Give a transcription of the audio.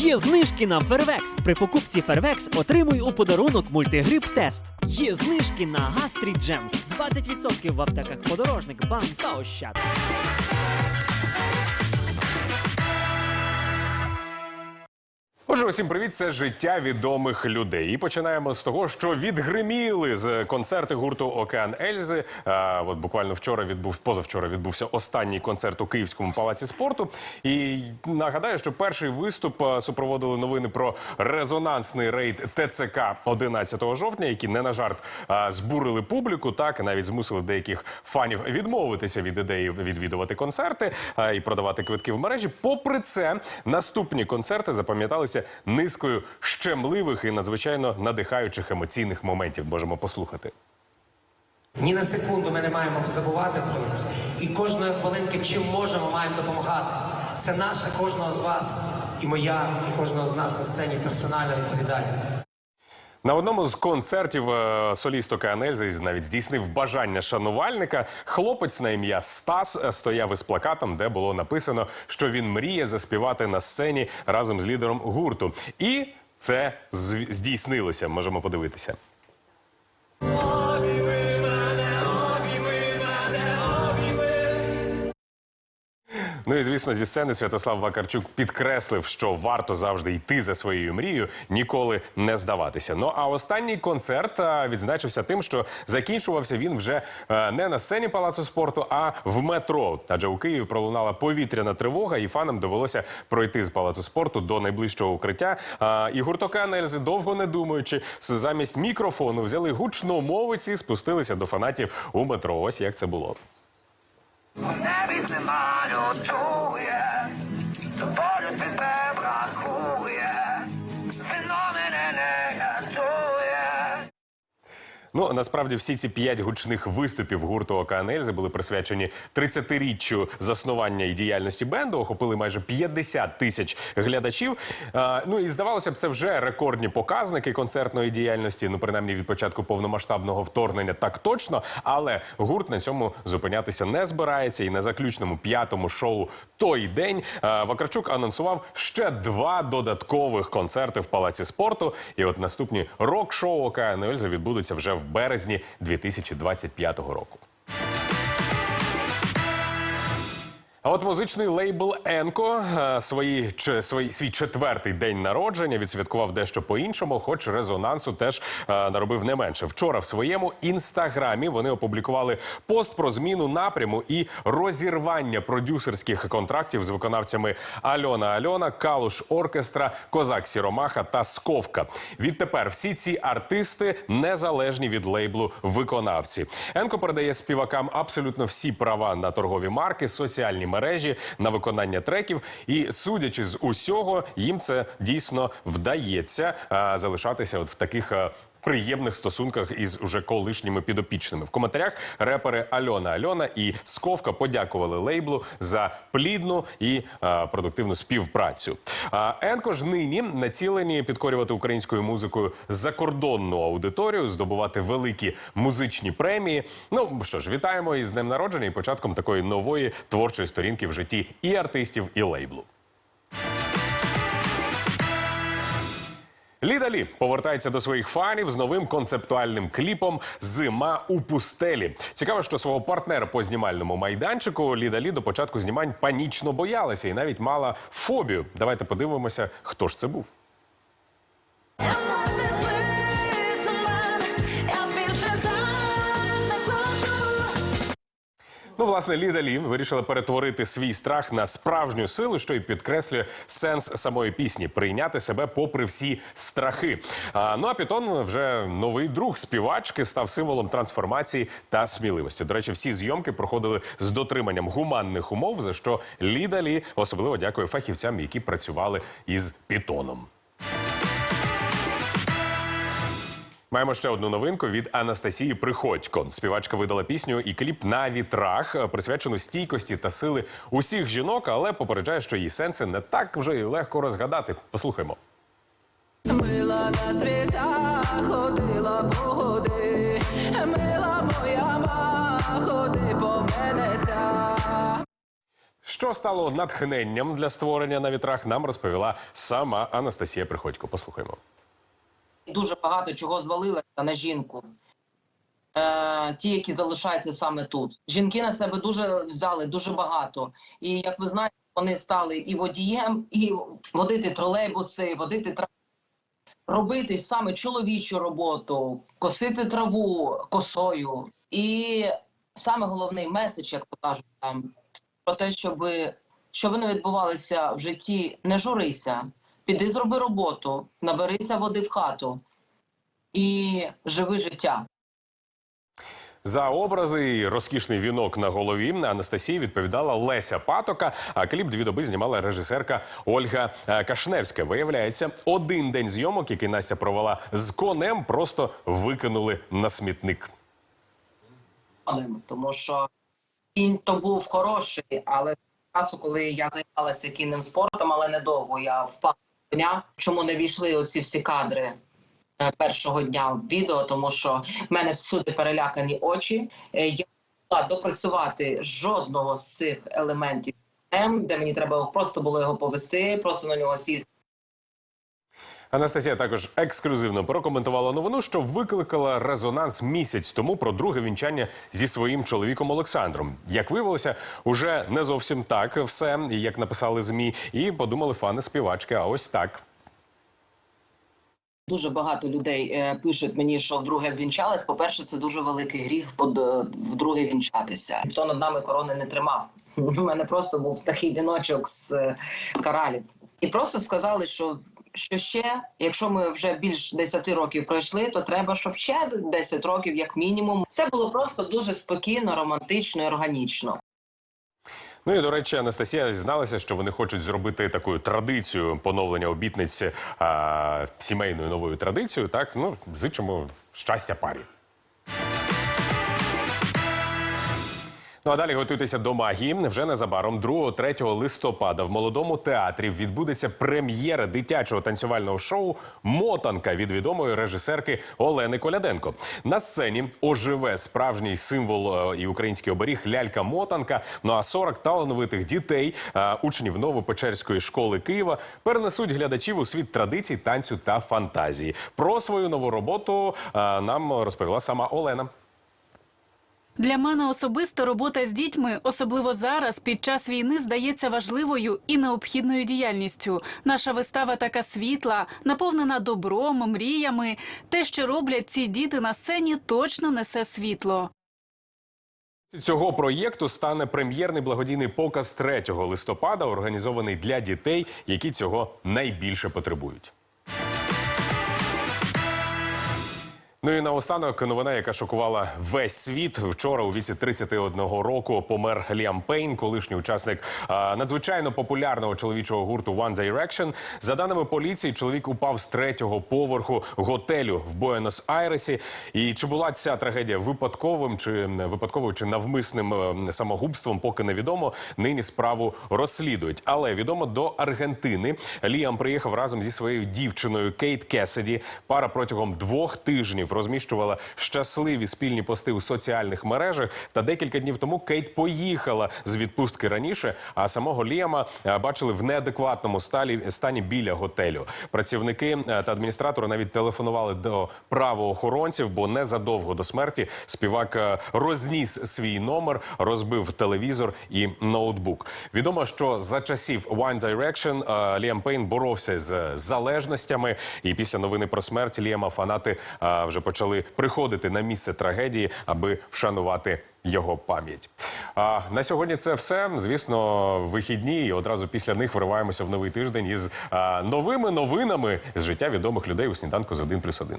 Є знижки на Фервекс. При покупці Фервекс отримуй у подарунок мультигрип тест. Є знижки на Гастріджем. 20% в аптеках подорожник, банк та ощад. Отже, усім привіт, це життя відомих людей. І починаємо з того, що відгриміли з концерти гурту Океан Ельзи. А, от буквально вчора відбув позавчора відбувся останній концерт у Київському палаці спорту. І нагадаю, що перший виступ супроводили новини про резонансний рейд ТЦК 11 жовтня, які не на жарт збурили публіку, так навіть змусили деяких фанів відмовитися від ідеї відвідувати концерти і продавати квитки в мережі. Попри це, наступні концерти запам'яталися низкою щемливих і надзвичайно надихаючих емоційних моментів. Можемо послухати. Ні на секунду ми не маємо забувати про них. І кожної хвилинки, чим можемо, маємо допомагати. Це наша кожного з вас, і моя, і кожного з нас на сцені персональна відповідальність. На одному з концертів е, соліст навіть здійснив бажання шанувальника. Хлопець на ім'я Стас е, стояв із плакатом, де було написано, що він мріє заспівати на сцені разом з лідером гурту. І це здійснилося. Можемо подивитися. Ну і звісно, зі сцени Святослав Вакарчук підкреслив, що варто завжди йти за своєю мрією, ніколи не здаватися. Ну а останній концерт відзначився тим, що закінчувався він вже е, не на сцені палацу спорту, а в метро. Адже у Києві пролунала повітряна тривога, і фанам довелося пройти з палацу спорту до найближчого укриття. І гуртока Нельзи, довго не думаючи, замість мікрофону взяли гучномовиці, спустилися до фанатів у метро. Ось як це було. небі зима Ну насправді всі ці п'ять гучних виступів гурту Океан Ельзи були присвячені 30-річчю заснування і діяльності бенду. Охопили майже 50 тисяч глядачів. А, ну і здавалося б, це вже рекордні показники концертної діяльності. Ну, принаймні від початку повномасштабного вторгнення, так точно. Але гурт на цьому зупинятися не збирається. І на заключному п'ятому шоу той день а, Вакарчук анонсував ще два додаткових концерти в палаці спорту. І от наступні рок-шоу Океан Ельзи відбудуться вже в березні 2025 року. А от музичний лейбл Енко е, свої, ч- свої, свій четвертий день народження відсвяткував дещо по-іншому, хоч резонансу теж е, наробив не менше. Вчора в своєму інстаграмі вони опублікували пост про зміну напряму і розірвання продюсерських контрактів з виконавцями Альона Альона, Калуш Оркестра, Козак Сіромаха та Сковка. Відтепер всі ці артисти незалежні від лейблу виконавці. Енко передає співакам абсолютно всі права на торгові марки, соціальні мережі, на виконання треків. І судячи з усього, їм це дійсно вдається залишатися от в таких. Приємних стосунках із уже колишніми підопічними в коментарях репери Альона Альона і Сковка подякували лейблу за плідну і а, продуктивну співпрацю. А, Енко ж нині націлені підкорювати українською музикою закордонну аудиторію, здобувати великі музичні премії. Ну що ж, вітаємо із днем народження і початком такої нової творчої сторінки в житті і артистів, і лейблу. Ліда Лі повертається до своїх фанів з новим концептуальним кліпом Зима у пустелі. Цікаво, що свого партнера по знімальному майданчику Ліда Лі до початку знімань панічно боялася і навіть мала фобію. Давайте подивимося, хто ж це був. Ну, власне, Ліда Лі вирішила перетворити свій страх на справжню силу, що й підкреслює сенс самої пісні прийняти себе попри всі страхи. А, ну а Пітон вже новий друг співачки став символом трансформації та сміливості. До речі, всі зйомки проходили з дотриманням гуманних умов, за що Ліда Лі особливо дякує фахівцям, які працювали із Пітоном. Маємо ще одну новинку від Анастасії Приходько. Співачка видала пісню і кліп на вітрах, е, присвячену стійкості та сили усіх жінок, але попереджає, що її сенси не так вже й легко розгадати. Послухаймо. Мила на цвітах, ходила погоди, мила моя ма, ходи по менеся. Що стало натхненням для створення на вітрах, нам розповіла сама Анастасія Приходько. Послухаймо. Дуже багато чого звалилося на жінку. Е, ті, які залишаються саме тут. Жінки на себе дуже взяли, дуже багато. І як ви знаєте, вони стали і водієм, і водити тролейбуси, водити тра... робити саме чоловічу роботу, косити траву косою. І саме головний меседж, як то кажуть, там про те, щоб що не відбувалося в житті, не журися, піди зроби роботу, наберися води в хату і живи життя. За образи і розкішний вінок на голові Анастасії відповідала Леся Патока. А кліп дві доби знімала режисерка Ольга е, Кашневська. Виявляється, один день зйомок, який Настя провела з конем, просто викинули на смітник. Тому що кінь то був хороший, але з часу, коли я займалася кінним спортом, але недовго я впала коня. Чому не війшли оці всі кадри е, першого дня в відео? Тому що в мене всюди перелякані очі. Е, Я могла допрацювати жодного з цих елементів, ем, де мені треба просто було його повести, просто на нього сісти. Анастасія також ексклюзивно прокоментувала новину, що викликала резонанс місяць тому про друге вінчання зі своїм чоловіком Олександром. Як виявилося, уже не зовсім так все, як написали змі, і подумали фани співачки. А ось так. Дуже багато людей е, пишуть мені, що вдруге вінчались. По-перше, це дуже великий гріх е, вдруге вінчатися. Ніхто над нами корони не тримав. У мене просто був такий віночок з е, коралів. І просто сказали, що, що ще, якщо ми вже більш 10 років пройшли, то треба, щоб ще 10 років, як мінімум. все було просто дуже спокійно, романтично і органічно. Ну і до речі, Анастасія зізналася, що вони хочуть зробити таку традицію поновлення обітниці а, сімейною новою традицією. Так, ну зичимо щастя парі. Ну а далі готуйтеся до магії. Вже незабаром, 2-3 листопада, в молодому театрі відбудеться прем'єра дитячого танцювального шоу Мотанка від відомої режисерки Олени Коляденко. На сцені оживе справжній символ е, і український оберіг лялька Мотанка. Ну а 40 талановитих дітей, е, учнів Новопечерської школи Києва, перенесуть глядачів у світ традицій, танцю та фантазії. Про свою нову роботу е, нам розповіла сама Олена. Для мене особисто робота з дітьми, особливо зараз, під час війни, здається важливою і необхідною діяльністю. Наша вистава така світла, наповнена добром, мріями. Те, що роблять ці діти на сцені, точно несе світло. Цього проєкту стане прем'єрний благодійний показ 3 листопада, організований для дітей, які цього найбільше потребують. Ну і наостанок новина, яка шокувала весь світ. Вчора у віці 31 року помер Ліам Пейн, колишній учасник надзвичайно популярного чоловічого гурту One Direction. За даними поліції, чоловік упав з третього поверху готелю в Буенос-Айресі. І чи була ця трагедія випадковим чи випадковою чи навмисним е, самогубством, поки невідомо. Нині справу розслідують. Але відомо до Аргентини Ліам приїхав разом зі своєю дівчиною Кейт Кесіді. Пара протягом двох тижнів розміщувала щасливі спільні пости у соціальних мережах. Та декілька днів тому Кейт поїхала з відпустки раніше. А самого Ліама е, бачили в неадекватному стані біля готелю. Працівники е, та адміністратори навіть телефонували до правоохоронців, бо незадовго до смерті співак е, розніс свій номер, розбив телевізор і ноутбук. Відомо, що за часів One Direction Ліам Пейн боровся з залежностями, і після новини про смерть Ліама фанати е, вже почали приходити на місце трагедії, аби вшанувати. Його пам'ять. А на сьогодні це все. Звісно, вихідні, і одразу після них вириваємося в новий тиждень із а, новими новинами з життя відомих людей у сніданку з 1+,1.